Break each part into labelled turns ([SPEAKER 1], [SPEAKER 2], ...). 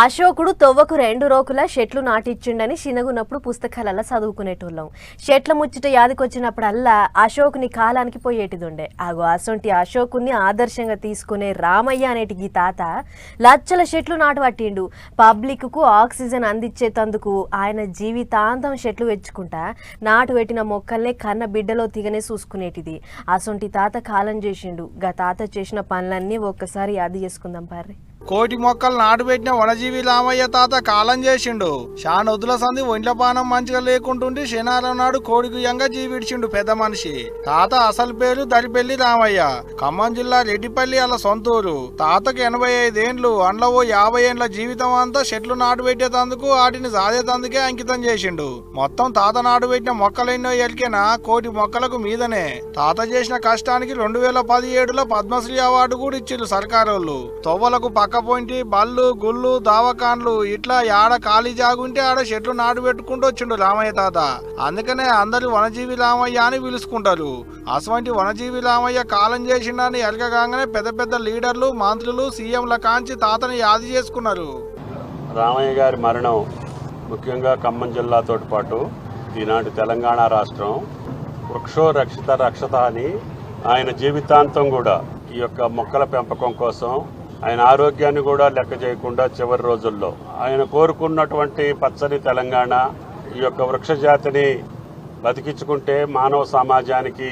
[SPEAKER 1] అశోకుడు తొవ్వకు రెండు రోకుల చెట్లు నాటిచ్చిండని చిన్నగున్నప్పుడు పుస్తకాలలో చదువుకునేటోళ్ళం. చెట్ల ముచ్చట యాదికొచ్చినప్పుడల్లా అశోకుని కాలానికి పోయేటిదుండే. ఆగో అసొంటి అశోకుని ఆదర్శంగా తీసుకునే రామయ్య అనేటి ఈ తాత లచ్చల చెట్లు నాటు పట్టిండు పబ్లిక్కు ఆక్సిజన్ అందించేతందుకు ఆయన జీవితాంతం చెట్లు వెచ్చుకుంటా నాటు పెట్టిన మొక్కల్నే కన్న బిడ్డలో తిగనే చూసుకునేటిది. అసొంటి తాత కాలం చేసిండు. గా తాత చేసిన పనులన్నీ ఒక్కసారి యాది చేసుకుందాం పార్రి.
[SPEAKER 2] కోటి మొక్కలు నాటుపెట్టిన వనజీవి రామయ్య తాత కాలం చేసిండు. షానొద్దుల సంది ఒంట్ల పానం మంచిగా లేకుంటుండి శనారం నాడు కోడిగుయ్యంగా జీవిడిచిండు పెద్ద మనిషి. తాత అసలు పేరు దరిపెల్లి రామయ్య. ఖమ్మం జిల్లా రెడ్డిపల్లి అలా సొంతూరు. తాతకు ఎనభై ఐదేండ్లు అండ్ల ఓ యాభై ఏండ్ల జీవితం అంతా చెట్లు నాటు వాటిని వాటిని సాధేతందుకే అంకితం చేసిండు. మొత్తం తాత నాటుపెట్టిన మొక్కలెన్నో ఎలికేనా కోటి మొక్కలకు మీదనే. తాత చేసిన కష్టానికి రెండు వేల పదిహేడులో పద్మశ్రీ అవార్డు కూడా ఇచ్చిండు సర్కారోళ్ళు. తొవ్వలకు పక్క పక్కపోయింటి బళ్ళు గుళ్ళు దావకాన్లు ఇట్లా ఆడ ఖాళీ జాగుంటే ఆడ చెట్లు నాటు పెట్టుకుంటూ వచ్చిండు రామయ్య తాత. అందుకనే అందరూ వనజీవి రామయ్య అని పిలుచుకుంటారు. అటువంటి వనజీవి రామయ్య కాలం చేసిండని ఎలకగానే పెద్ద పెద్ద లీడర్లు మంత్రులు సీఎంల కాంచి తాతని యాది చేసుకున్నారు.
[SPEAKER 3] రామయ్య గారి మరణం ముఖ్యంగా ఖమ్మం జిల్లాతో పాటు ఈనాటి తెలంగాణ రాష్ట్రం వృక్షో రక్షిత రక్షత అని ఆయన జీవితాంతం కూడా ఈ యొక్క మొక్కల పెంపకం కోసం ఆయన ఆరోగ్యాన్ని కూడా లెక్క చేయకుండా చివరి రోజుల్లో ఆయన కోరుకున్నటువంటి పచ్చని తెలంగాణ ఈ యొక్క వృక్షజాతిని బతికించుకుంటే మానవ సమాజానికి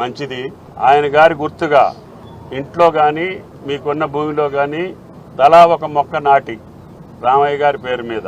[SPEAKER 3] మంచిది. ఆయన గారి గుర్తుగా ఇంట్లో కానీ మీకున్న భూమిలో కానీ తలా ఒక మొక్క నాటి రామయ్య గారి పేరు మీద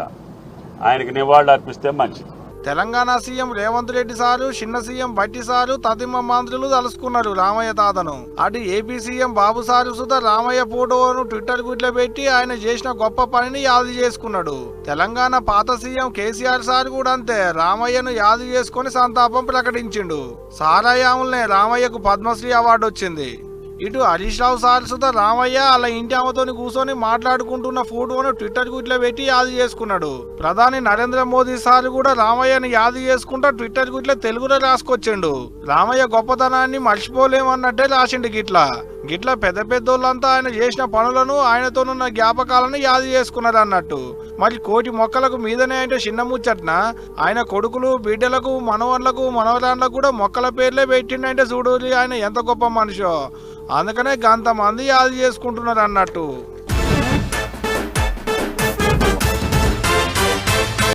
[SPEAKER 3] ఆయనకి నివాళులు అర్పిస్తే మంచిది.
[SPEAKER 2] తెలంగాణ సీఎం రేవంత్ రెడ్డి సారు చిన్న సీఎం బట్టి సారు తదిమ మంత్రులు తలుసుకున్నారు రామయ్య తాతను. అటు AP CM Babu sir Sudha Ramayya ఫోటోను ట్విట్టర్ గుడ్ల పెట్టి ఆయన చేసిన గొప్ప పనిని యాదు చేసుకున్నాడు. తెలంగాణ పాత సీఎం కేసీఆర్ సార్ కూడా అంతే రామయ్యను యాదు చేసుకొని సంతాపం ప్రకటించిండు. సారాయాములనే రామయ్యకు పద్మశ్రీ అవార్డు వచ్చింది. ఇటు హరీష్ రావు సార్ సుధా రామయ్య అలా ఇంటి అమ్మతోని కూర్చొని మాట్లాడుకుంటున్న ఫోటోను ట్విట్టర్ గుట్లో పెట్టి యాదు చేసుకున్నాడు. ప్రధాని నరేంద్ర మోదీ సార్ కూడా రామయ్యని యాదు చేసుకుంటా ట్విట్టర్ గుట్లో తెలుగులో రాసుకొచ్చిండు. రామయ్య గొప్పతనాన్ని మర్చిపోలేమన్నట్టే రాసిండు గిట్లా. గిట్లా పెద్ద పెద్దోళ్ళంతా ఆయన చేసిన పనులను ఆయనతోనున్న జ్ఞాపకాలను యాదు చేసుకున్నారు అన్నట్టు. మరి కోటి మొక్కలకు మీదనే అంటే చిన్న ముచ్చట్న? ఆయన కొడుకులు బిడ్డలకు మనవన్లకు మనవరాళ్ళకు కూడా మొక్కల పేర్లే పెట్టిండంటే చూడు ఆయన ఎంత గొప్ప మనిషో. అందుకనే గంతమంది యాది యాదు చేసుకుంటున్నారు అన్నట్టు.